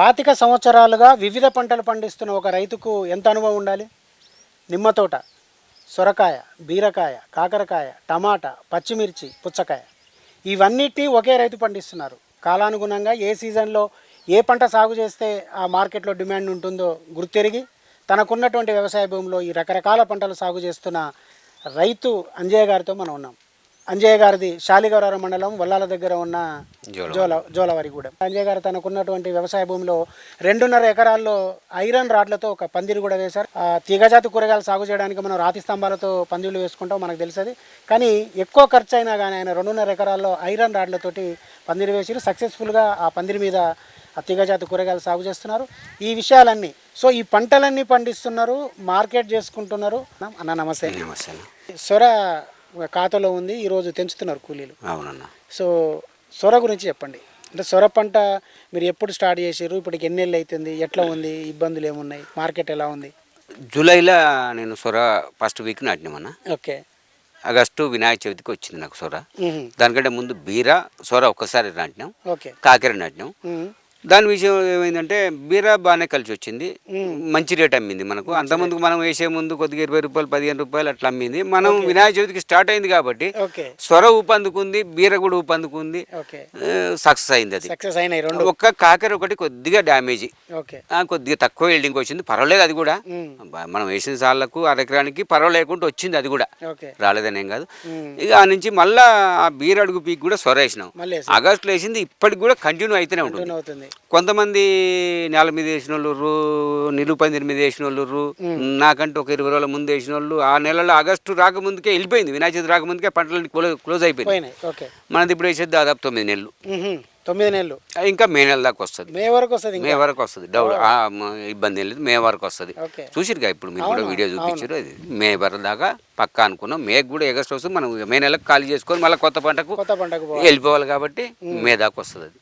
పాతిక సంవత్సరాలుగా వివిధ పంటలు పండిస్తున్న ఒక రైతుకు ఎంత అనుభవం ఉండాలి? నిమ్మ తోట సొరకాయ బీరకాయ కాకరకాయ టమాటా పచ్చిమిర్చి పుచ్చకాయ. ఇవన్నిటి ఒకే రైతు పండిస్తున్నారు. కాలానుగుణంగా ఏ సీజన్లో ఏ పంట సాగు చేస్తే ఆ మార్కెట్లో డిమాండ్ ఉంటుందో గుర్తెరిగి తనకున్నటువంటి వ్యవసాయ భూమిలో ఈ రకరకాల పంటలు సాగు చేస్తున్న రైతు అంజయ్య గారితో మనం ఉన్నాం. అంజయ్య గారిది శాలిగౌరవ మండలం వల్లాల దగ్గర ఉన్న జోల జోలవారిగూడెం. అంజయ్య గారు తనకున్నటువంటి వ్యవసాయ భూమిలో రెండున్నర ఎకరాల్లో ఐరన్ రాడ్లతో ఒక పందిరి కూడా వేశారు. ఆ తీగజాతి కూరగాయలు సాగు చేయడానికి మనం రాతి స్తంభాలతో పందిళ్ళు వేసుకుంటాం మనకు తెలుసది. కానీ ఎక్కువ ఖర్చు అయినా కానీ ఆయన రెండున్నర ఎకరాల్లో ఐరన్ రాడ్లతోటి పందిరి వేసారు. సక్సెస్ఫుల్గా ఆ పందిరి మీద ఆ తీగజాతి కూరగాయలు సాగు చేస్తున్నారు. ఈ విషయాలన్నీ సో ఈ పంటలన్నీ పండిస్తున్నారు మార్కెట్ చేసుకుంటున్నారు. అన్న నమస్తే. నమస్తే. సొర ఖాతాలో ఉంది ఈరోజు తెంచుతున్నారు కూలీలు. అవునన్న. సో సొర గురించి చెప్పండి. అంటే సొర పంట మీరు ఎప్పుడు స్టార్ట్ చేసారు ఇప్పటికి ఎన్ని నెలలు అవుతుంది ఎట్లా ఉంది? ఇబ్బందులు ఏమున్నాయి? మార్కెట్ ఎలా ఉంది? జూలైలో నేను సొర ఫస్ట్ వీక్ నాటినామన్న. ఓకే. ఆగస్టు వినాయక చవితికి వచ్చింది నాకు సొర. దానికంటే ముందు బీర సొర ఒక్కసారి నాటినాం. ఓకే. కాకెర నాటినాం. దాని విషయం ఏమైందంటే బీర బాగానే కలిసి వచ్చింది మంచి రేట్ అమ్మింది మనకు. అంతకుముందు మనం వేసే ముందు కొద్దిగా ఇరవై రూపాయలు పదిహేను రూపాయలు అట్లా అమ్మింది. మనం వినాయక చవితికి స్టార్ట్ అయింది కాబట్టి సొర ఊపందుకుంది బీర కూడా ఊపందుకుంది సక్సెస్ అయింది అది. ఒక్క కాకెర ఒకటి కొద్దిగా డ్యామేజ్ కొద్దిగా తక్కువ ఎల్డింగ్ వచ్చింది. పర్వాలేదు అది కూడా. మనం వేసిన సార్లకు అరెకరానికి పర్వాలేకుండా వచ్చింది అది కూడా. రాలేదనేం కాదు. ఇక ఆ నుంచి మళ్ళా ఆ బీర్ అడుగు పీక్ కూడా సొర వేసినాం. ఆగస్టులో వేసింది ఇప్పటికి కూడా కంటిన్యూ అయితేనే ఉంటుంది. కొంతమంది నేల మీద వేసిన వాళ్ళు నిలువు పందిరి మీద వేసిన వాళ్ళు నాకంటే ఒక ఇరవై రోజుల ముందు వేసిన వాళ్ళు ఆ నెలలో ఆగస్టు రాకముందుకే వెళ్ళిపోయింది వినాయక చవితి రాకముందుకే పంటలన్నీ క్లో- క్లోజ్ అయిపోయింది మనది ఇప్పుడు వేసేది దాదాపు తొమ్మిది నెలలు. తొమ్మిది నెలలు. ఇంకా మే నెల దాకా వస్తుంది. మే వరకు వస్తుంది మే వరకు వస్తుంది. డౌట్ ఇబ్బంది లేదు మే వరకు వస్తుంది. చూసిరుగా ఇప్పుడు మీరు కూడా వీడియో చూపించారు అది మే వరకు దాకా పక్కా అనుకున్నాం. మే కూడా ఎగస్ట్ వస్తుంది మనం మే నెలకు ఖాళీ చేసుకొని మళ్ళీ కొత్త పంటకు కొత్త పంటకు పోవాలి. వెళ్ళిపోవాలి కాబట్టి మే దాకా వస్తుంది అది.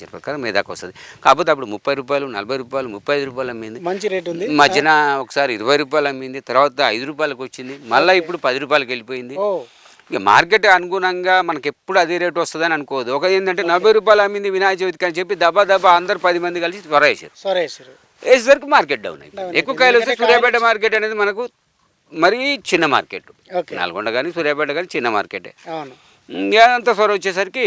చెప్పి ప్రకారం మే దాకా వస్తుంది. కాకపోతే అప్పుడు ముప్పై రూపాయలు నలభై రూపాయలు ముప్పై ఐదు రూపాయలు అమ్మింది. మంచి రేట్ ఉంది. మధ్యన ఒకసారి ఇరవై రూపాయలు అమ్మింది తర్వాత ఐదు రూపాయలకు వచ్చింది. మళ్ళీ ఇప్పుడు పది రూపాయలకి వెళ్ళిపోయింది. ఇక మార్కెట్ అనుగుణంగా మనకి ఎప్పుడు అదే రేటు వస్తుందని అనుకోదు ఒక ఏంటంటే నలభై రూపాయలు అమ్మింది వినాయక చవితికి అని చెప్పి దబా దబా అందరు పది మంది కలిసి త్వర వేసారు సొరేసారు. వేసేసరికి మార్కెట్ డౌన్ అయిపోయింది. ఎక్కువ కాయలు వస్తే సూర్యాపేట మార్కెట్ అనేది మనకు మరీ చిన్న మార్కెట్. నల్గొండ కానీ సూర్యాపేట కానీ చిన్న మార్కెటే. అంత సొర వచ్చేసరికి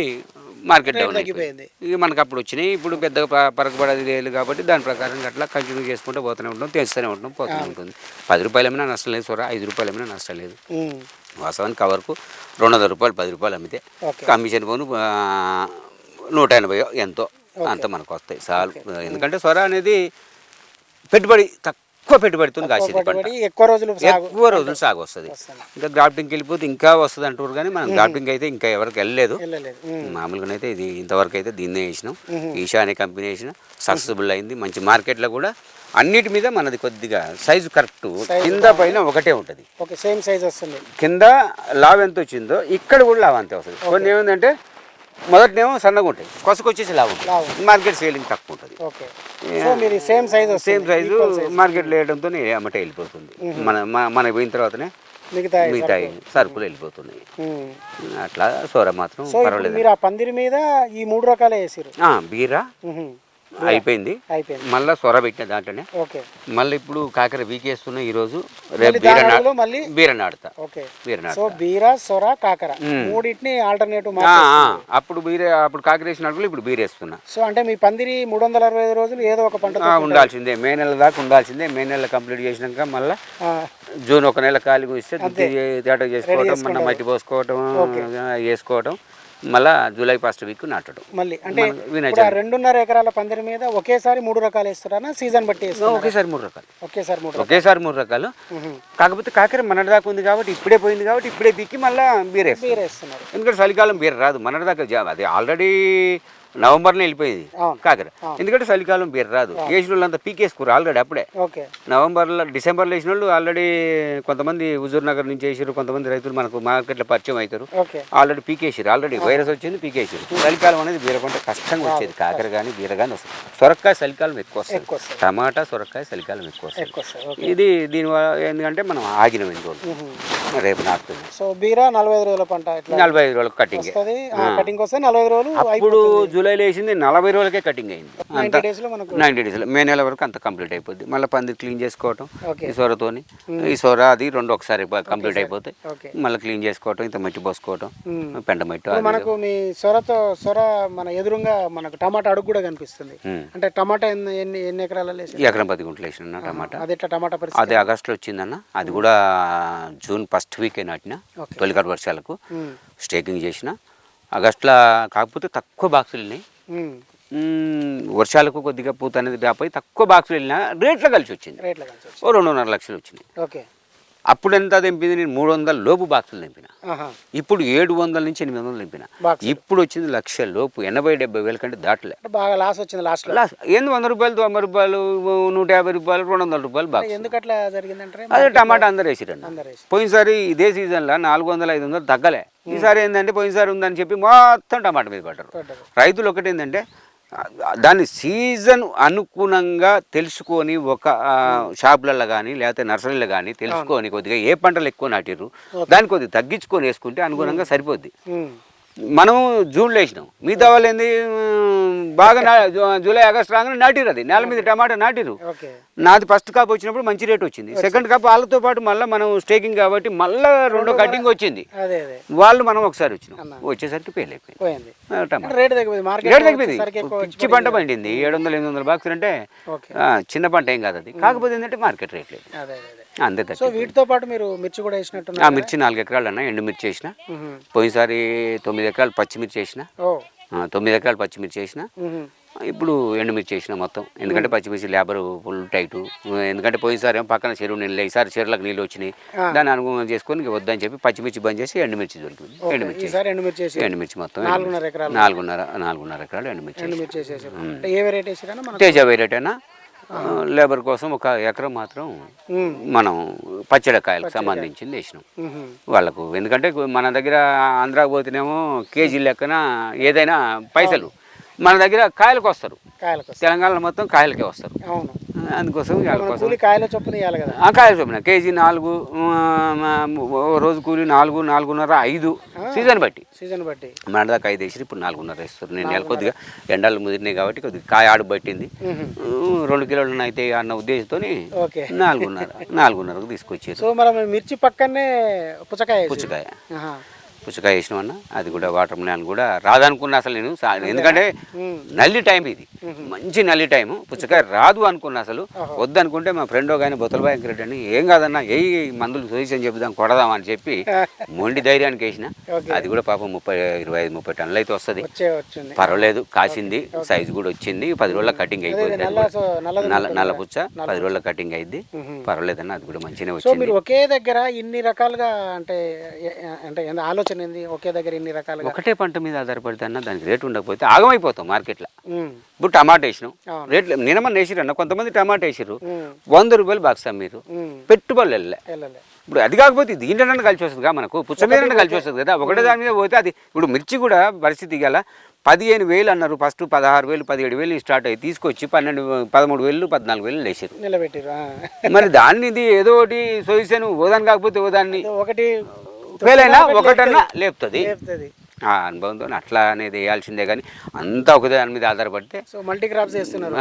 మార్కెట్ డౌన్ తగ్గిపోయింది. ఇక మనకు అప్పుడు వచ్చినాయి ఇప్పుడు పెద్దగా ప- పరకబడేది లేదు కాబట్టి దాని ప్రకారం అట్లా కంటిన్యూ చేసుకుంటూ పోతూనే ఉంటాం తెస్తూనే ఉంటాం పోతూనే ఉంటుంది. పది రూపాయలు ఏమైనా నష్టం లేదు సొర ఐదు రూపాయలు ఏమైనా నష్టం లేదు. వాస్తవానికి కవర్కు రెండు వందల రూపాయలు పది రూపాయలు అమ్మితే కమిషన్ పోను నూట ఎనభై ఎంతో అంత మనకు వస్తాయి. చాలు. ఎందుకంటే సొర అనేది పెట్టుబడి తక్కువ పెట్టుబడితో కాసేది పంట. ఎక్కువ రోజులు సాగు ఎక్కువ రోజులు సాగు వస్తుంది. ఇంకా గ్రాఫ్టింగ్కి వెళ్ళిపోతే ఇంకా వస్తుంది అంటారు కానీ మనం గ్రాఫ్టింగ్ అయితే ఇంకా ఎవరికి వెళ్ళలేదు. మామూలుగా అయితే ఇది ఇంతవరకు అయితే దీన్నే వేసినాం ఈషా అనే కంపెనీ వేసిన సక్సెస్ఫుల్ అయింది. మంచి మార్కెట్లో కూడా అన్నిటి మీద మనది కొద్దిగా సైజు కరెక్ట్ కింద పైన ఒకటే ఉంటుంది. ఓకే సేమ్ సైజ్ వస్తుంది. కింద లావ్ ఎంత వచ్చిందో ఇక్కడ కూడా లావ్ అంతే వస్తుంది. కొన్ని ఏముందంటే మొదటినేమో సన్నగా ఉంటాయి. కొసకొచ్చేసి లావ్ ఉంటుంది లావు. మార్కెట్ సేలింగ్ తక్కువ ఉంటుంది. ఓకే. సో మీరు సేమ్ సైజ్ సేమ్ సైజు మార్కెట్లో వేయడంతో అమ్మటే వెళ్ళిపోతుంది. మన మ- మన పోయిన తర్వాతనే మిగతా మిగతా సరుకులు వెళ్ళిపోతున్నాయి. అట్లా సోర మాత్రం పర్వాలేదు. మీరు ఆ పందిరి మీద ఈ మూడు రకాలే వేసారు బీర అయిపోయింది. మళ్ళీ సొర పెట్టిన దాంట్లోనే. మళ్ళీ ఇప్పుడు కాకర వీకేస్తున్నా రేపు సో బీర సొర కాకర మూడింటిని ఆల్టర్నేటివ్ అప్పుడు బీర అప్పుడు కాకర వేసిన అడుగులు ఇప్పుడు బీర వేస్తున్నా. సో అంటే మీ పందిరి మూడు వందల అరవై ఐదు రోజులు ఏదో ఒక పంట ఉండాల్సిందే. మే నెల దాకా ఉండాల్సిందే. మే నెల కంప్లీట్ చేసినాక మళ్ళీ జూన్ ఒక నెల ఖాళీగా ఇస్తే తేట చేసుకోవటం మన మట్టి పోసుకోవటం వేసుకోవటం. మళ్ళా జూలై ఫస్ట్ వీక్ నాటడం. మళ్ళీ అంటే రెండున్నర ఎకరాల పందిరి మీద ఒకేసారి మూడు రకాలు వేస్తారా సీజన్ బట్టి ఒకేసారి మూడు రకాలు. ఒకేసారి మూడు రకాలు. ఒకేసారి మూడు రకాలు. కాకపోతే కాకర మనటి దాకా ఉంది కాబట్టి ఇప్పుడే పోయింది కాబట్టి ఇప్పుడే పీకి మళ్ళీ బీరేస్తాం బీర వేస్తున్నారు ఎందుకంటే చలికాలం బీర రాదు. మనటి దాకా అది ఆల్రెడీ నవంబర్లో వెళ్ళిపోయింది. కాకర. ఎందుకంటే చలికాలం బీర రాదు. వేసిన వాళ్ళంతా పీకేసుకోరు ఆల్రెడీ అప్పుడే. నవంబర్లో డిసెంబర్లో వేసిన వాళ్ళు ఆల్రెడీ కొంతమంది హుజూర్ నగర్ నుంచి వేసారు కొంతమంది రైతులు మనకు మార్కెట్లో పరిచయం అవుతారు ఆల్రెడీ పీకేసారు ఆల్రెడీ వైరస్ వచ్చింది పీకేసారు చలికాలం అనేది బీర పంట కష్టంగా వచ్చేది. కాకర కానీ బీర కానీ వస్తుంది. సొరకాయ చలికాలం ఎక్కువ వస్తుంది. టమాటా సొరకాయ చలికాలం ఎక్కువ వస్తుంది. ఇది దీనివల్ల ఎందుకంటే మనం ఆగిన రోజులు. రేపు నాటుతుంది సో బీర నలభై ఐదు రోజుల పంట నలభై ఐదు రోజులకు కటింగ్. కటింగ్ వస్తే నలభై ఐదు రోజులు అప్పుడు జూలైలో వేసింది నలభై రోజులకే కటింగ్ అయింది. అంత నైన్టీ డేస్లో నైన్టీ డేస్లో మే నెల వరకు అంత కంప్లీట్ అయిపోద్ది. మళ్ళీ పంది క్లీన్ చేసుకోవటం ఈ సొరతోని. ఈ సొర అది రెండు ఒకసారి కంప్లీట్ అయిపోతాయి ఓకే. మళ్ళీ క్లీన్ చేసుకోవటం ఇంత మట్టి పోసుకోవటం. పెండ మట్టి మనకు మీ సొరతో సొర మన ఎదురుగా మనకు టమాటా అడుగు కూడా కనిపిస్తుంది. అంటే టమాటా ఎన్ని ఎన్ని ఎకరాలలో ఎకరం పది గుంటలు వేసిన టమాటా. అది ఎట్లా టమాటా అది ఆగస్టులో వచ్చిందన్న. అది కూడా జూన్ ఫస్ట్ వీకే నాటిన ఓకే. తొలికటి వర్షాలకు. స్టేకింగ్ చేసిన. ఆగస్టులో కాకపోతే తక్కువ బాక్సులు వెళ్ళినాయి వర్షాలకు కొద్దిగా పూత అనేది డ్రాప్ అయ్యి తక్కువ బాక్సులు వెళ్ళినా రేట్లో కలిసి వచ్చింది. ఓ రెండున్నర లక్షలు వచ్చినాయి. ఓకే. అప్పుడు ఎంత తెంపింది నేను? మూడు వందల లోపు బాక్సులు తెంపిన. ఇప్పుడు ఏడు వందల నుంచి ఎనిమిది వందలు తెంపిన. ఇప్పుడు వచ్చింది లక్ష లోపు ఎనభై డెబ్బై వేల కంటే దాటలే. బాగా లాస్ వచ్చింది లాస్ట్లో. లాస్ ఏంది వంద రూపాయలు తొంభై రూపాయలు నూట యాభై రూపాయలు రెండు వందల రూపాయలు బాక్స్ ఎందుకు అట్లా జరిగిందంటే అదే టమాటా అందరు వేసిరండి పోయినసారి ఇదే సీజన్లో నాలుగు వందల ఐదు వందలు తగ్గలే. ఈసారి ఏంటంటే పోయినసారి ఉందని చెప్పి మొత్తం టమాటా మీద పడ్డారు. రైతులు ఒకటి ఏంటంటే ఆ, దాని సీజన్ అనుగుణంగా తెలుసుకొని ఒక షాపులలో కానీ లేకపోతే నర్సరీలో కానీ తెలుసుకొని కొద్దిగా ఏ పంటలు ఎక్కువ నాటిర్రు దాన్ని కొద్దిగా తగ్గించుకొని వేసుకుంటే అనుగుణంగా సరిపోద్ది. మనం జూన్లో వేసినాం మిగతా వాళ్ళు ఏంది బాగా జూలై ఆగస్ట్ రాగానే నాటిరు అది. నేల మీద టమాటా నాటిరు. నాది ఫస్ట్ కాప్ వచ్చినప్పుడు మంచి రేట్ వచ్చింది. సెకండ్ కాప్ వాళ్ళతో పాటు మళ్ళీ మనం స్టేకింగ్ కాబట్టి మళ్ళీ రెండో కటింగ్ వచ్చింది. వాళ్ళు మనం ఒకసారి వచ్చినాం. వచ్చేసరికి ఫెయిల్ అయిపోయింది. రేట్ తగ్గిపోయింది. పిచ్చి పంట పండింది. ఏడు వందల ఎనిమిది వందల బాక్సులు అంటే చిన్న పంట ఏం కాదు అది. కాకపోతే ఏంటంటే మార్కెట్ రేట్ లేదు. అంతే సో వీటితో పాటు మీరు మిర్చి కూడా మిర్చి నాలుగు ఎకరాలు అన్న ఎండు మిర్చి వేసిన. పోయినసారి తొమ్మిది ఎకరాలు పచ్చిమిర్చి ఆ, తొమ్మిది ఎకరాలు పచ్చిమిర్చి వేసిన? మ్మ్. ఇప్పుడు ఎండుమిర్చి వేసిన మొత్తం. ఎందుకంటే పచ్చిమిర్చి లేబర్ ఫుల్ టైటు. ఎందుకంటే పోయినసారి ఏమో పక్కన చెరువు నీళ్ళు ఈసారి చెరువులకు నీళ్ళు వచ్చినాయి. దాన్ని అనుగుణం చేసుకొని వద్దని చెప్పి పచ్చిమిర్చి బంద్ చేసి ఎండుమిర్చి దొరికింది. ఎండుమిర్చి ఎండుమిర్చి మొత్తం నాలుగున్నర నాలుగున్నర నాలుగున్నర ఎకరాలు ఎండుమిర్చి తేజ వేరేట్ అయినా లేబర్ కోసం ఒక ఎకరం మాత్రం. మనం పచ్చడికాయలకు సంబంధించింది వేసినాం. వాళ్ళకు ఎందుకంటే మన దగ్గర ఆంధ్రాకి పోతేనేమో కేజీ లెక్కన ఏదైనా పైసలు మన దగ్గర కాయలకు వస్తారు. తెలంగాణలో మొత్తం కాయలకే వస్తారు అవును అందుకోసం వాళ్ళ కోసం. కాయల చొప్పున ఇవ్వాలి కదా. ఆ కాయలు చొప్పున. కేజీ నాలుగు రోజు కూలి నాలుగు నాలుగున్నర ఐదు. సీజన్ బట్టి. సీజన్ బట్టి. మన దాకా ఐదు వేసి ఇప్పుడు నాలుగున్నర వేస్తారు. నేను నెల కొద్దిగా ఎండలు ముదిరినాయి కాబట్టి కొద్దిగా కాయ ఆడు పట్టింది. రెండు కిలోలు అయితే అన్న ఉద్దేశంతో నాలుగున్నర నాలుగున్నరకు తీసుకొచ్చారు. సో మనం మిర్చి పక్కనే పుచ్చకాయ. పుచ్చకాయ. పుచ్చకాయ వేసినామన్నా అది కూడా వాటర్ మిలాన్ కూడా రాదనుకున్నా అసలు నేను ఎందుకంటే. నల్లి టైం ఇది. మంచి నల్లి టైం పుచ్చకాయ రాదు అనుకున్నా అసలు. వద్దనుకుంటే మా ఫ్రెండ్ ఒక ఆయన బొత్తలబాయి వెంకరెడ్డి అని ఏం కాదన్నా ఏ మందులు సొల్యూషన్ చెబుదాం కొడదాం అని చెప్పి మొండి ధైర్యానికి వేసిన. అది కూడా పాపం ముప్పై ఇరవై ఐదు ముప్పై టన్నులు అయితే వస్తుంది. పర్వాలేదు కాసింది. సైజు కూడా వచ్చింది. పది రోజుల కటింగ్ అయిపోయింది నల్ల నల్ల పుచ్చ. పది రోజుల కటింగ్ అయింది. పర్వాలేదన్న అది కూడా మంచిగానే సో వచ్చింది. ఒకే దగ్గర ఇన్ని రకాలుగా అంటే అంటే ఏంది ఆలోచన ఏంది ఒకే దగ్గర ఇన్ని రకాలుగా? ఒకటే పంట మీద ఆధారపడితే అన్న దానికి రేటు ఉండకపోతే ఆగమైపోతాం మార్కెట్లో. ఇప్పుడు టమాటా వేసినాం. రేట్లు నినమని వేసిరు అన్న కొంతమంది టమాటా వేసిర్రు. ఉమ్. వంద రూపాయలు బాక్స్ అమ్మిర్రు. ఉమ్. పెట్టుబడులు వెళ్ళలే. ఇప్పుడు అది కాకపోతే దీంట్లోనే కలిసి వస్తుంది కదా మనకు? పుచ్చ మీద కలిసి వస్తుంది కదా. ఒకటే దాని మీద పోతే అది ఇప్పుడు మిర్చి కూడా పరిస్థితి గల పదిహేను వేలు అన్నారు. ఫస్ట్ పదహారు వేలు పదిహేడు వేలు స్టార్ట్ అయ్యి తీసుకొచ్చి పన్నెండు పదమూడు వేలు పద్నాలుగు వేలు వేసారు నిలబెట్టిరు. మరి దాన్ని ఇది ఏదో ఒకటి సొల్యూషన్ ఓదాన్ని కాకపోతే ఓదాన్ని. ఒకటి అయినా ఒకటన్నా లేపుతుంది. లేపుతుంది. ఆ అనుభవంతో అట్లా అనేది వేయాల్సిందే కానీ అంతా ఒక దాని మీద ఆధారపడితే సో మల్టీ క్రాప్స్ చేస్తున్నారు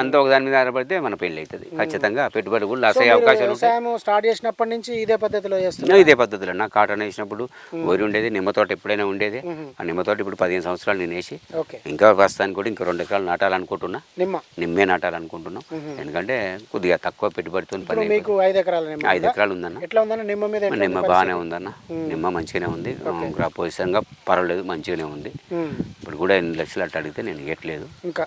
అంతా ఒక దాని మీద ఆధారపడితే మన పెళ్ళి అవుతుంది ఖచ్చితంగా పెట్టుబడి కూడా లాస్ అయ్యే అవకాశాలు స్టార్ట్ చేసినప్పటి నుంచి ఇదే పద్ధతిలో చేస్తున్నారు. ఇదే పద్ధతిలో. నా కాటన్ వేసినప్పుడు వరి ఉండేది నిమ్మ తోట ఎప్పుడైనా ఉండేది. ఆ నిమ్మ తోట ఇప్పుడు పదిహేను సంవత్సరాలు నేను వేసి ఇంకా ప్రస్తుతానికి కూడా ఇంకా రెండు ఎకరాలు నాటాలనుకుంటున్నా. నిమ్మ. నిమ్మే నాటాలనుకుంటున్నాం. ఎందుకంటే కొద్దిగా తక్కువ పెట్టుబడితో పని మీకు ఐదు ఎకరాల ఐదు ఎకరాలు ఉందన్న. ఎట్లా ఉందన్న? నిమ్మ మీద నిమ్మ బాగానే ఉందన్న. నిమ్మ మంచిగానే ఉంది. పొజిషన్గా పర్వాలేదు మంచిగానే ఉంది. ఇప్పుడు కూడా ఎన్ని లక్షలు అట్లా అడిగితే నేను ఇవ్వట్లేదు ఇంకా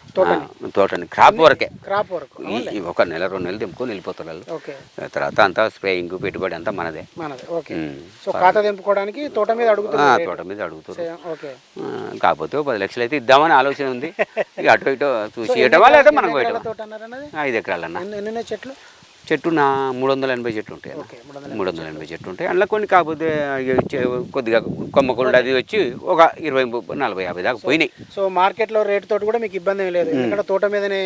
తోటని? క్రాప్ వరకే. క్రాప్ వరకు ఈ- ఒక నెల రెండు నెలలు తెంపుకొని వెళ్ళిపోతారు వాళ్ళు. ఓకే. తర్వాత అంతా స్ప్రేయింగ్ పెట్టుబడి అంతా మనదే. తెంపుకోవడానికి తోట మీద ఆ, అడుగుతున్నారు తోట మీద అడుగుతారు కాకపోతే పది లక్షలు అయితే ఇద్దామని ఆలోచన ఉంది. ఇక అటు ఇటు చూసి తోట ఐదు ఎకరాలన్న. చెట్లు? చెట్టు నా మూడు వందల ఎనభై చెట్లు ఉంటాయి మూడు వందల ఎనభై చెట్లు. ఉంటాయి. అందులో కొన్ని కాకపోతే కొద్దిగా కొమ్మకుండా అది వచ్చి ఒక ఇరవై నలభై యాభై దాకా పోయినాయి. సో మార్కెట్లో రేట్ తోటి కూడా మీకు ఇబ్బంది లేదు. ఎందుకంటే తోట మీదనే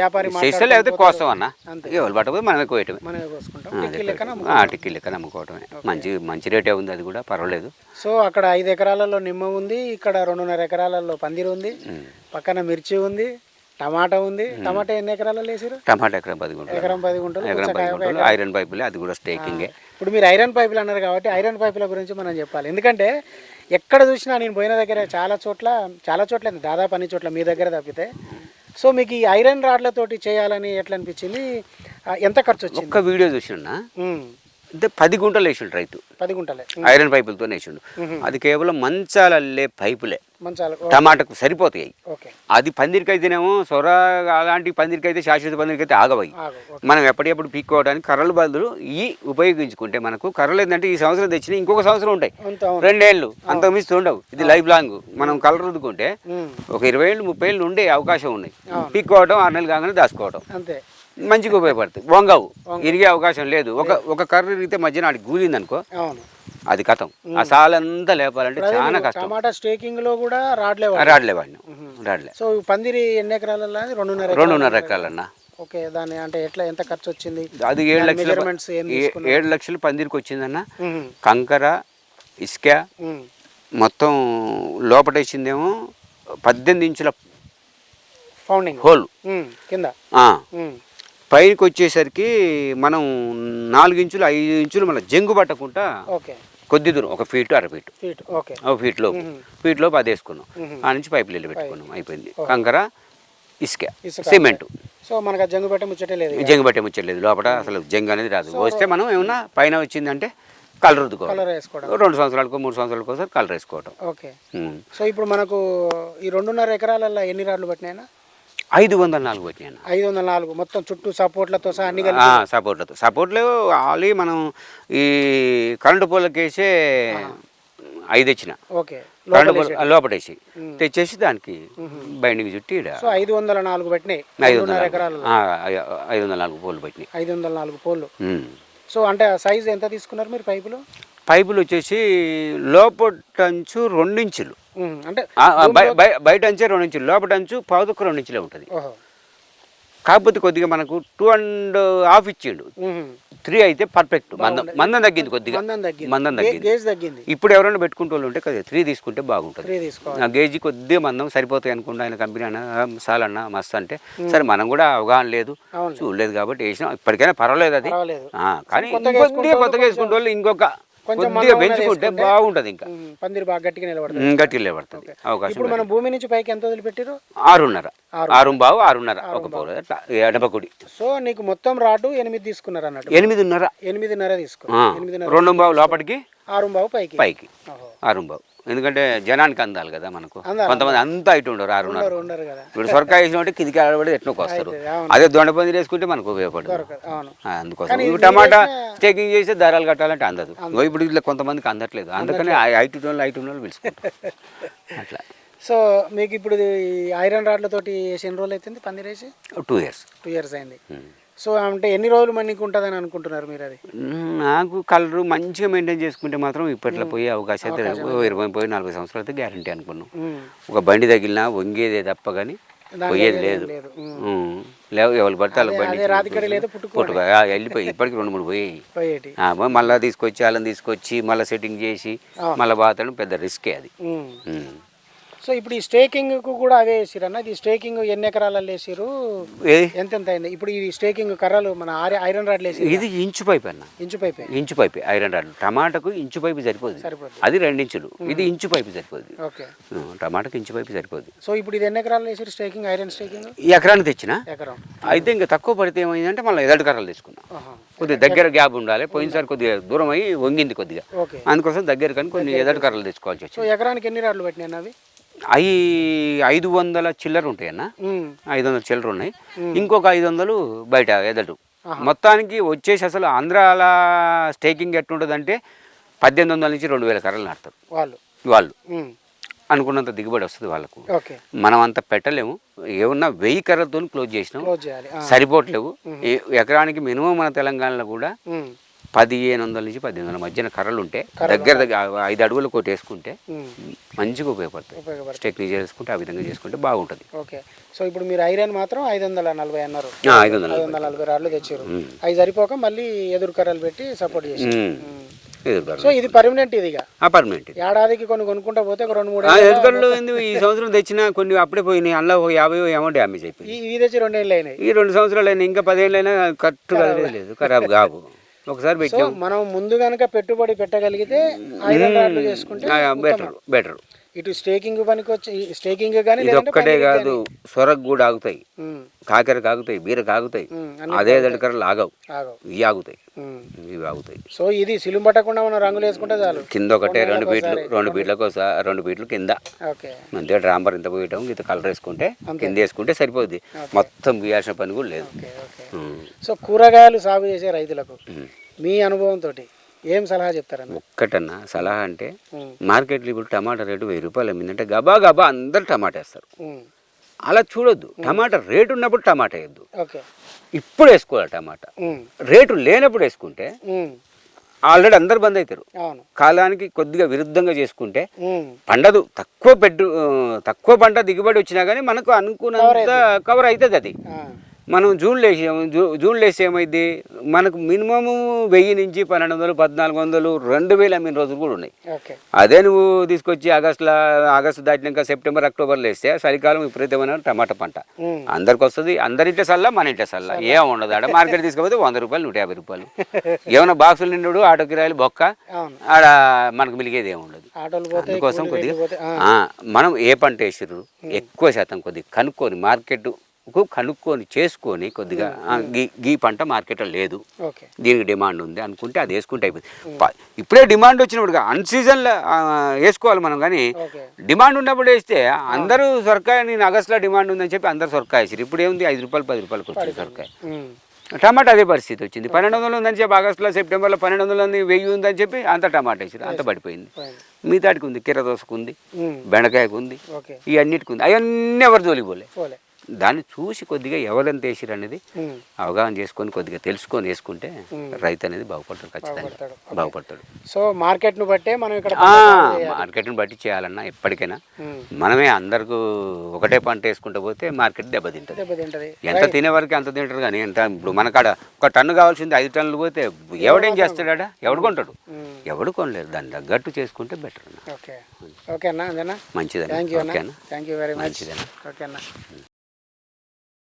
వ్యాపారి చేస్తే లేకపోతే కోస్తాం అన్న. ఎవరు పట్టకపోతే మనమే కోయటమే. టిక్కీ లెక్కన అమ్ముకోవటమే. మంచి మంచి రేటే ఉంది అది కూడా పర్వాలేదు. సో అక్కడ ఐదు ఎకరాలలో నిమ్మ ఉంది ఇక్కడ రెండున్నర ఎకరాలలో పందిరి ఉంది. పక్కన మిర్చి ఉంది టమాటా ఉంది. టమాటా ఎన్ని ఎకరాలలో వేసారు టమాటా ఎకరం పది గుంటలు. ఎకరం పది గుంటలు ఎకరం పది గుంటలు ఐరన్ పైపులే అది కూడా స్టేకింగే. ఇప్పుడు మీరు ఐరన్ పైపులు అన్నారు కాబట్టి ఐరన్ పైపుల గురించి మనం చెప్పాలి. ఎందుకంటే ఎక్కడ చూసినా నేను పోయిన దగ్గర చాలా చోట్ల చాలా చోట్ల దాదాపు అన్ని చోట్ల మీ దగ్గర తప్పితే. సో మీకు ఈ ఐరన్ రాడ్లతోటి చేయాలని ఎట్లా అనిపించింది? ఎంత ఖర్చు వచ్చింది? ఒక్క వీడియో చూసినా అంటే పది గుంటలు వేసిండు రైతు. పది గుంటలే. ఐరన్ పైపులతో వేసిండు. అది కేవలం మంచాలల్లే పైపులే. మంచాలు ఓ, టమాటాకు సరిపోతాయి. అది పందిరికైతేనేమో సొర అలాంటి పందిరికైతే శాశ్వత పందిరికైతే ఆగవయి మనం ఎప్పటికప్పుడు పీక్కోవడానికి కర్రలు బదులు ఈ ఉపయోగించుకుంటే మనకు కర్రలు ఏంటంటే ఈ సంవత్సరం తెచ్చిన ఇంకొక సంవత్సరం ఉంటాయి. రెండేళ్ళు అంత మించి ఉండవు. ఇది లైఫ్ లాంగ్. మనం కలర్ రుద్దుకుంటే ఒక ఇరవై ఏళ్ళు ముప్పై ఏళ్ళు ఉండే అవకాశం ఉన్నాయి. పీక్కోవడం ఆరు నెలలు కాగానే దాచుకోవడం అంతే. మంచిగా ఉపయోగపడుతుంది. వంగవు. ఇరిగే అవకాశం లేదు. ఒక ఒక కర్ర ఇరిగితే మధ్యన ఆడికి గూలింది అనుకో అది కథం ఆ సాలంతా లేపాలంటే చాలా కష్టం. టమాటా స్టేకింగ్లో కూడా రాడ్లే. రాడ్లే వాడిని రాడ్లే. సో పందిరి ఎన్ని ఎకరాలలో? అది? రెండున్నర ఎకరాలు. రెండున్నర ఎకరాలన్నా. ఓకే దాని అంటే ఎట్లా ఎంత ఖర్చు వచ్చింది? అది ఏడు లక్షల ఏడు లక్షలు పందిరికి వచ్చిందన్న. కంకర ఇసుక మొత్తం లోపటేసిందేమో పద్దెనిమిది ఇంచుల ఫౌండింగ్ హోల్. కింద. పైకి వచ్చేసరికి మనం నాలుగు ఇంచులు ఐదు ఇంచులు మన జంగు పట్టకుండా కొద్ది దూరం ఒక ఫీట్ అర ఫీట్. ఒక ఫీట్ లోపు. ఫీట్ లోపు అది వేసుకున్నాం. ఆ నుంచి పైపులు వెళ్ళి పెట్టుకున్నాం. అయిపోయింది. కంకర ఇసుక. సిమెంట్. సో మనకు జంగు పెట్ట ముచ్చటే లేదు. జంగు పట్టే ముచ్చలేదు లోపల అసలు జంగు అనేది రాదు. వస్తే మనం ఏమన్నా పైన వచ్చిందంటే కలర్ రుద్దుకోవాలి. వేసుకోవడం. రెండు సంవత్సరాలకు మూడు సంవత్సరాలకు ఒకసారి కలర్ వేసుకోవటం. ఓకే. సో ఇప్పుడు మనకు ఈ రెండున్నర ఎకరాలలో ఎన్ని రాడ్లు పట్టినాయినా ఐదు వందల నాలుగు వచ్చినాయి ఐదు వందల నాలుగు మొత్తం చుట్టూ సపోర్ట్లతో సహా అన్ని సపోర్ట్లతో. సపోర్ట్లు ఆల్రెడీ మనం ఈ కరెంటు పోలకేసే ఐదు వచ్చిన ఓకే. కరెంటు పోల లోపటేసి తెచ్చేసి దానికి బైండింగ్ చుట్టి ఐదు వందల నాలుగు పట్టినాయి. ఐదు వందల ఐదు వందల నాలుగు పోలు పెట్టినాయి. ఐదు వందల నాలుగు ఉమ్. సో అంటే సైజ్ ఎంత తీసుకున్నారు మీరు పైపులు? పైపులు వచ్చేసి లోపటంచు రెండించులు. అంటే బయట అంచే రెండు ఇంచులు లోపట అంచు పావుదొక్క రెండు ఇంచులే ఉంటుంది. కాకపోతే కొద్దిగా మనకు టూ అండ్ హాఫ్ ఇచ్చిండు. త్రీ అయితే పర్ఫెక్ట్. మందం మందం తగ్గింది కొద్దిగా. మందం తగ్గింది. ఇప్పుడు ఎవరైనా పెట్టుకుంటూ వాళ్ళు ఉంటే కొద్దిగా త్రీ తీసుకుంటే బాగుంటుంది. గేజీ కొద్దిగా మందం సరిపోతాయి అనుకుంటా ఆయన కంపెనీ అన్న సాలన్న మస్తు అంటే. సరే మనం కూడా అవగాహన లేదు. చూడలేదు కాబట్టి వేసినాం. ఇప్పటికైనా పర్వాలేదు అది. కానీ కొత్తగా కొద్దిగా కొత్తగా వేసుకుంటే వాళ్ళు ఇంకొక కొద్దిగా పెంచుకుంటే బాగుంటుంది ఇంకా. పందిరి బాగా గట్టిగా నిలబడుతుంది గట్టిగా లేబడుతుంది అవకాశం ఇప్పుడు మనం భూమి నుంచి పైకి ఎంత వదిలిపెట్టారు ఆరున్నర. ఆరు. బావు ఆరున్నర. ఒక పౌరు ఎడపకుడి సో నీకు మొత్తం రాడు ఎనిమిది తీసుకున్నారు అన్నట్టు. ఎనిమిదిన్నర. ఎనిమిదిన్నర తీసుకున్నారు ఎనిమిదిన్నర రెండు బావు లోపలికి ఆరు బావు పైకి. పైకి. ఆరు బావు ఎందుకంటే జనానికి అందాలి కదా మనకు. కొంతమంది అంతా ఇటు ఉండరు ఉండరు కదా. ఇప్పుడు సొరకాయ వేసినట్టు కిందికి ఆడబడి ఎట్నోకి వస్తారు. అదే దొండపంది వేసుకుంటే మనకు ఉపయోగపడదు. అందుకోసం. ఇప్పుడు టమాటా స్టేకింగ్ చేస్తే దారాలు కట్టాలంటే అందదు. ఇప్పుడు ఇట్లా కొంతమందికి అందట్లేదు. అందుకని ఐటు వాళ్ళు ఐటు వాళ్ళు పిలుచుకుంటారు. అట్లా. సో మీకు ఇప్పుడు ఐరన్ రాడ్లతోటి ఎన్ని రోజులు అవుతుంది పందిరేసి? Two years. టూ ఇయర్స్ అయింది. సో అంటే ఎన్ని రోజులు మనకి ఉంటుందని అనుకుంటున్నారు మీరు అది? నాకు కలరు మంచిగా మెయింటైన్ చేసుకుంటే మాత్రం ఇప్పట్లో పోయే అవకాశం అయితే ఇరవై పోయి నలభై సంవత్సరాలు అయితే గ్యారంటీ అనుకున్నాం. ఒక బండి తగిలినా వంగేదే తప్ప కానీ పోయేది లేదు. లేవు ఎవరు పడితే వాళ్ళ బండి పుట్టుకో వెళ్ళిపోయి ఇప్పటికి రెండు మూడు పోయి పోయేటి. మళ్ళీ తీసుకొచ్చి వాళ్ళని తీసుకొచ్చి మళ్ళీ సెట్టింగ్ చేసి మళ్ళీ బాతడం పెద్ద రిస్కే అది. సో ఇప్పుడు ఈ స్టేకింగ్కు కూడా అవే వేసిరు అన్న? ఇది స్టేకింగ్ ఎన్ని ఎకరాలలో వేసిరు ఎంత ఎంత అయింది ఇప్పుడు ఈ స్టేకింగ్ కర్రలు మన ఐరన్ రాడ్లు వేసి ఇది ఇంచు పైప్ అన్న. ఇంచు పైపే? ఇంచు పైప్ ఐరన్ రాడ్ టమాటాకు ఇంచు పైపు సరిపోదు. అది రెండించులు. ఇది ఇంచు పైపు సరిపోదు. ఓకే. టమాటాకు ఇంచు పైపు సరిపోదు. సో ఇప్పుడు ఇది ఎన్ని ఎకరాలు వేసిరు స్టేకింగ్ ఐరన్ స్టేకింగ్? ఈ ఎకరానికి తెచ్చిన? ఎకరం. అయితే ఇంకా తక్కువ పడితే ఏమైందంటే మళ్ళీ ఎదటి కర్రలు తీసుకున్నాం. కొద్దిగా దగ్గర గ్యాప్ ఉండాలి. పోయినసారి కొద్దిగా దూరం అయ్యి వంగింది కొద్దిగా. అందుకోసం దగ్గర కానీ కొన్ని ఎదటి కర్రలు తెచ్చుకోవాల్సి సో వచ్చింది. ఎకరానికి ఎన్ని రాడ్లు పెట్టినాయి అవి? అవి ఐదు వందల చిల్లర ఉంటాయన్న. ఐదు వందల చిల్లర ఉన్నాయి. ఇంకొక ఐదు వందలు బయట ఎదడు మొత్తానికి వచ్చేసి అసలు ఆంధ్రాల స్టేకింగ్ ఎట్లుంటుందంటే పద్దెనిమిది వందల నుంచి రెండు వేల కర్రలు నాటుతారు. వాళ్ళు. వాళ్ళు. అనుకున్నంత దిగుబడి వస్తుంది వాళ్ళకు. మనం అంత పెట్టలేము. ఏమన్నా వెయ్యి కర్రలతో క్లోజ్ చేసినాం. సరిపోవట్లేవు. ఎకరానికి మినిమం మన తెలంగాణలో కూడా పదిహేను వందల నుంచి పద్దెనిమిది వందల మధ్యన కర్రలు ఉంటే దగ్గర దగ్గర ఐదు అడుగులు కొట్టి వేసుకుంటే మంచిగా ఉపయోగపడుతుంది టెక్నిక్ చేసుకుంటే ఆ విధంగా చేసుకుంటే బాగుంటుంది. ఓకే. సో ఇప్పుడు మీరు ఐరన్ మాత్రం ఐదు వందల నలభై అన్నారు. ఐదు వందల ఐదు వందల నలభై రాళ్ళు తెచ్చారు. అవి సరిపోక మళ్ళీ ఎదురు కర్రలు పెట్టి సపోర్ట్ చేసి సో ఇది పర్మనెంట్ ఇది ఇది. ఏడాదికి కొన్ని కొనుక్కుంటా పోతే ఒక రెండు మూడు ఏంది ఈ సంవత్సరం తెచ్చిన కొన్ని అప్పుడే పోయినాయి. అందులో ఒక యాభై ఏమో డ్యామేజ్ అయిపోయింది. ఇవి తెచ్చి రెండేళ్ళు అయినాయి. ఈ రెండు సంవత్సరాలు అయినా ఇంకా పదేళ్ళు అయినా కట్టు లేదు ఖరాబ్ కావు. ఒకసారి పెట్టాం మనం ముందు గనక పెట్టుబడి పెట్టగలిగితే ఐరన్ రాడ్లు చేసుకుంటే బెటర్ బెటర్. ఇటు స్టేకింగ్ పనికి వచ్చి స్టేకింగ్ కానీ ఇది ఒక్కటే కాదు సొరకు కూడా ఆగుతాయి. బీరకు ఆగుతాయి ఉమ్, అన్ని అదే ఆగవు ఆగవు. ఇవి ఆగుతాయి. ఇవి ఆగుతాయి. సో ఇది సిలుం పట్టకుండా మనం రంగులు వేసుకుంటే చాలు. కింద ఒకటే రెండు ఫీట్లు రెండు ఒకసారి రెండు ఫీట్లు కింద. అంతే డ్రాంబర్ ఇంత పోయటం ఇంత కలర్ వేసుకుంటే కింద వేసుకుంటే సరిపోద్ది. మొత్తం గీయాల్సిన పని కూడా లేదు. సో కూరగాయలు సాగు చేసే రైతులకు. మీ అనుభవంతో ఏం సలహా చెప్తారన్న? ఒక్కటన్నా సలహా అంటే మార్కెట్లో ఇప్పుడు టమాటా రేటు వెయ్యి రూపాయలు అమ్మిందంటే గబా గబా అందరు టమాటా వేస్తారు. అలా చూడొద్దు. టమాటా రేటు ఉన్నప్పుడు టమాటా వేయద్దు. ఇప్పుడు వేసుకోవాలి టమాటా. రేటు లేనప్పుడు వేసుకుంటే ఆల్రెడీ అందరు బంద్ అవుతారు. కాలానికి కొద్దిగా విరుద్ధంగా చేసుకుంటే పండదు. తక్కువ పెట్టు తక్కువ పంట దిగుబడి వచ్చినా కానీ మనకు అనుకున్నంత కవర్ అవుతుంది. అది. మనం జూన్లో వేసాము జూ జూన్లో వేస్తే ఏమైంది మనకు మినిమము వెయ్యి నుంచి పన్నెండు వందలు పద్నాలుగు వందలు రెండు వేలు అమ్మిన రోజులు కూడా ఉన్నాయి. అదే నువ్వు తీసుకొచ్చి ఆగస్టులో ఆగస్టు దాటినాక సెప్టెంబర్ అక్టోబర్లో వేస్తే చలికాలం విపరీతమైన టమాటా పంట. అందరికి వస్తుంది అందరింటే సల్లా మన ఇంటే సల్లా. ఏం ఉండదు. ఆడ మార్కెట్ తీసుకపోతే వంద రూపాయలు నూట యాభై రూపాయలు. ఏమైనా బాక్సులు నిండు ఆటో కిరాయిలు బొక్క ఆడ మనకు మిలిగేది ఏమి ఉండదు. అందుకోసం కొద్దిగా మనం ఏ పంట వేసిర్రు? ఎక్కువ శాతం కొద్దిగా కనుక్కొని మార్కెట్ కనుక్కొని చేసుకొని కొద్దిగా గీ గీ పంట మార్కెట్లో లేదు. దీనికి డిమాండ్ ఉంది అనుకుంటే అది వేసుకుంటే అయిపోతుంది. ఇప్పుడే డిమాండ్ వచ్చినప్పుడు అన్ సీజన్లో వేసుకోవాలి మనం కానీ డిమాండ్ ఉన్నప్పుడు వేస్తే అందరూ సొరకాయ నేను ఆగస్టులో డిమాండ్ ఉందని చెప్పి అందరూ సొరకాయ వేసారు ఇప్పుడు ఏముంది? ఐదు రూపాయలు పది రూపాయలకు వచ్చింది సొరకాయ. టమాటా అదే పరిస్థితి వచ్చింది. పన్నెండు వందలు ఉందని చెప్పి ఆగస్టులో సెప్టెంబర్లో పన్నెండు వందలు ఉంది వెయ్యి ఉందని చెప్పి అంత టమాటా వేసారు అంత పడిపోయింది. పోయింది. మిగతాడికి ఉంది కీర దోసకు ఉంది బెండకాయకు ఉంది అన్నిటికి ఉంది. అవన్నీ ఎవరు జోలికి పోలే. దాన్ని చూసి కొద్దిగా ఎవరెంత వేసిరు అనేది అవగాహన చేసుకొని కొద్దిగా తెలుసుకొని వేసుకుంటే. రైతు అనేది బాగుపడతాడు ఖచ్చితంగా. బాగుపడతాడు. సో మార్కెట్ను బట్టే మనం ఇక్కడ. మార్కెట్ని బట్టి చేయాలన్నా ఎప్పటికైనా. మనమే అందరికీ ఒకటే పంట వేసుకుంటూ పోతే మార్కెట్ దెబ్బతింటుంది. ఎంత తినే వరకు అంత తింటారు కానీ ఎంత ఇప్పుడు మనకాడ ఒక టన్ను కావాల్సింది ఐదు టన్నులు పోతే ఎవడేం చేస్తాడా ఎవడు కొంటాడు? ఎవడు కొనలేరు. దాన్ని తగ్గట్టు చేసుకుంటే బెటర్ ఓకే. థ్యాంక్ యూ ఓకేనా వెరీ మంచిదన్న. ఓకే అన్న.